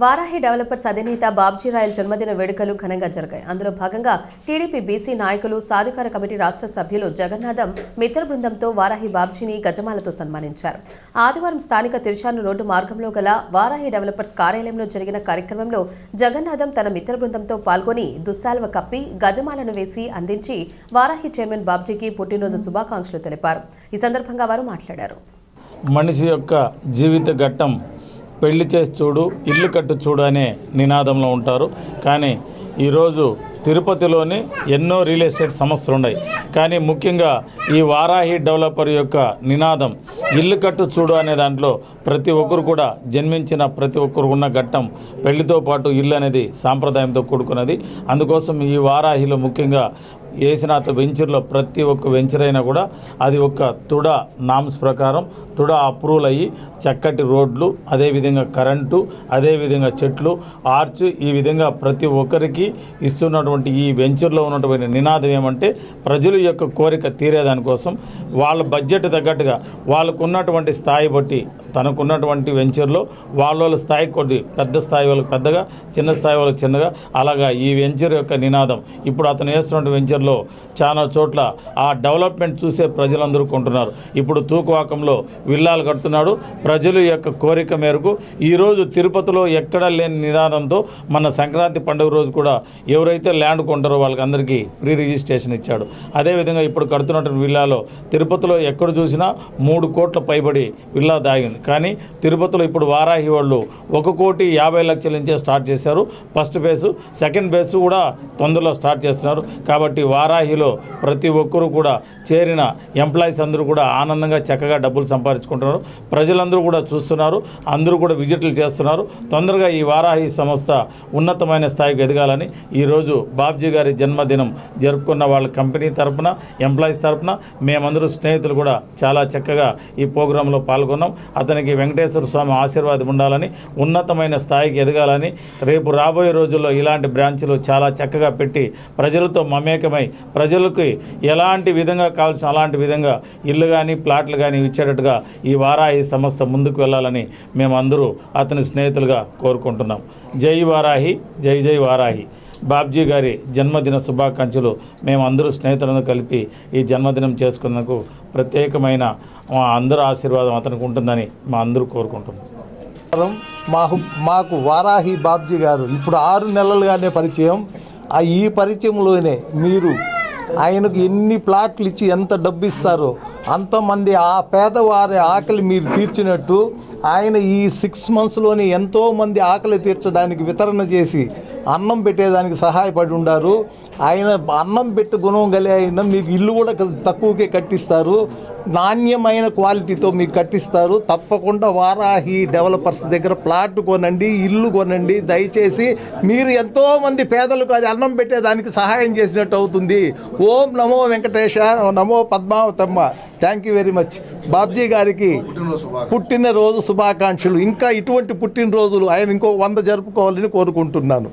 Varahi developers అధినేత Babji royal జన్మదిన వేడుకలు ఘనంగా జరిగాయి. అందులో భాగంగా టీడీపీ బీసీ నాయకులు సాధికార కమిటీ రాష్ట్ర సభ్యులు జగన్నాథం మిత్ర బృందంతో వారాహి బాబ్జీని గజమాలతో సన్మానించారు. ఆదివారం స్థానిక తిరుచాను రోడ్డు మార్గంలో గల వారాహి డెవలపర్స్ కార్యాలయంలో జరిగిన కార్యక్రమంలో జగన్నాథం తన మిత్ర బృందంతో పాల్గొని దుస్సాల్వ కప్పి గజమాలను వేసి అందించి వారాహి చైర్మన్ బాబ్జీకి పుట్టినరోజు శుభాకాంక్షలు తెలిపారు. ఈ సందర్భంగా వారు మాట్లాడారు. మనిషి యొక్క జీవిత ఘట్టం పెళ్ళి చేసి చూడు ఇల్లు కట్టు చూడు అనే నినాదంలో ఉంటారు. కానీ ఈరోజు తిరుపతిలోని ఎన్నో రియల్ ఎస్టేట్ సంస్థలు ఉన్నాయి. కానీ ముఖ్యంగా ఈ వారాహి డెవలపర్ యొక్క నినాదం ఇల్లు కట్టు చూడు అనే దాంట్లో ప్రతి ఒక్కరు కూడా జన్మించిన ప్రతి ఒక్కరు ఉన్న ఘట్టం పెళ్ళితో పాటు ఇల్లు అనేది సాంప్రదాయంతో కూడుకున్నది. అందుకోసం ఈ వారాహిలో ముఖ్యంగా ఏసినాథ వెంచర్లో ప్రతి ఒక్క వెంచర్ అయినా కూడా అది ఒక తుడ నామ్స్ ప్రకారం తుడ అప్రూవల్ అయ్యి చక్కటి రోడ్లు అదేవిధంగా కరెంటు అదేవిధంగా చెట్లు ఆర్చ్ ఈ విధంగా ప్రతి ఒక్కరికి ఇస్తున్నటువంటి ఈ వెంచర్లో ఉన్నటువంటి నినాదం ఏమంటే ప్రజల యొక్క కోరిక తీరేదానికోసం వాళ్ళ బడ్జెట్ తగ్గట్టుగా వాళ్ళకు ఉన్నటువంటి స్థాయి బట్టి తనకున్నటువంటి వెంచర్లో వాళ్ళ వాళ్ళ స్థాయి కొద్ది పెద్ద స్థాయి వాళ్ళకి పెద్దగా చిన్న స్థాయి వాళ్ళకి చిన్నగా. అలాగా ఈ వెంచర్ యొక్క నినాదం. ఇప్పుడు అతను వేస్తున్నటువంటి వెంచర్లో చాలా చోట్ల ఆ డెవలప్మెంట్ చూసే ప్రజలందరూ కొంటున్నారు. ఇప్పుడు తూకువాకంలో విల్లాలు కడుతున్నాడు. ప్రజల యొక్క కోరిక మేరకు ఈరోజు తిరుపతిలో ఎక్కడా లేని నినాదంతో మన సంక్రాంతి పండుగ రోజు కూడా ఎవరైతే ల్యాండ్ కొంటారో వాళ్ళకి అందరికీ ప్రీ రిజిస్ట్రేషన్ ఇచ్చాడు. అదేవిధంగా ఇప్పుడు కడుతున్నటువంటి విల్లాలో తిరుపతిలో ఎక్కడ చూసినా మూడు కోట్ల పైబడి విల్లా దాగింది. కానీ తిరుపతిలో ఇప్పుడు వారాహి వాళ్ళు ఒక కోటి యాభై లక్షల నుంచే స్టార్ట్ చేశారు. ఫస్ట్ బేసు సెకండ్ బేసు కూడా తొందరలో స్టార్ట్ చేస్తున్నారు. కాబట్టి వారాహిలో ప్రతి ఒక్కరూ కూడా చేరిన ఎంప్లాయీస్ అందరూ కూడా ఆనందంగా చక్కగా డబ్బులు సంపాదించుకుంటున్నారు. ప్రజలందరూ కూడా చూస్తున్నారు. అందరూ కూడా విజిట్లు చేస్తున్నారు. తొందరగా ఈ వారాహి సంస్థ ఉన్నతమైన స్థాయికి ఎదగాలని ఈరోజు బాబ్జీ గారి జన్మదినం జరుపుకున్న వాళ్ళ కంపెనీ తరపున ఎంప్లాయీస్ తరపున మేమందరూ స్నేహితులు కూడా చాలా చక్కగా ఈ ప్రోగ్రాంలో పాల్గొన్నాం. అతనికి వెంకటేశ్వర స్వామి ఆశీర్వాదం ఉండాలని ఉన్నతమైన స్థాయికి ఎదగాలని రేపు రాబోయే రోజుల్లో ఇలాంటి బ్రాంచ్లు చాలా చక్కగా పెట్టి ప్రజలతో మమేకమై ప్రజలకు ఎలాంటి విధంగా కావాల్సిన అలాంటి విధంగా ఇల్లు కానీ ప్లాట్లు కానీ ఇచ్చేటట్టుగా ఈ వారాహి సంస్థ ముందుకు వెళ్ళాలని మేమందరూ అతని స్నేహితులుగా కోరుకుంటున్నాం. జై వారాహి జై జై వారాహి. బాబ్జీ గారి జన్మదిన శుభాకాంక్షలు మేము అందరూ స్నేహితులను కలిపి ఈ జన్మదినం చేసుకున్నందుకు ప్రత్యేకమైన మా అందరూ ఆశీర్వాదం అతనికి ఉంటుందని మా అందరూ కోరుకుంటున్నాం. మాకు మాకు వారాహి బాబ్జీ గారు. ఇప్పుడు ఆరు నెలలుగానే పరిచయం. ఆ ఈ పరిచయంలోనే మీరు ఆయనకు ఎన్ని ప్లాట్లు ఇచ్చి ఎంత డబ్బు ఇస్తారో అంతమంది ఆ పేదవారి ఆకలి మీరు తీర్చినట్టు ఆయన ఈ సిక్స్ మంత్స్లోనే ఎంతోమంది ఆకలి తీర్చడానికి వితరణ చేసి అన్నం పెట్టేదానికి సహాయపడి ఉండారు. ఆయన అన్నం పెట్టి గుణం గలే ఆయన మీకు ఇల్లు కూడా తక్కువకే కట్టిస్తారు. నాణ్యమైన క్వాలిటీతో మీకు కట్టిస్తారు. తప్పకుండా వారాహి డెవలపర్స్ దగ్గర ప్లాట్ కొనండి ఇల్లు కొనండి. దయచేసి మీరు ఎంతోమంది పేదలకు అది అన్నం పెట్టేదానికి సహాయం చేసినట్టు అవుతుంది. ఓం నమో వెంకటేశ నమో Padmavathamma. Thank you very much Babji గారికి పుట్టినరోజు శుభాకాంక్షలు. ఇంకా ఇటువంటి పుట్టినరోజులు ఆయన ఇంకో వంద జరుపుకోవాలని కోరుకుంటున్నాను.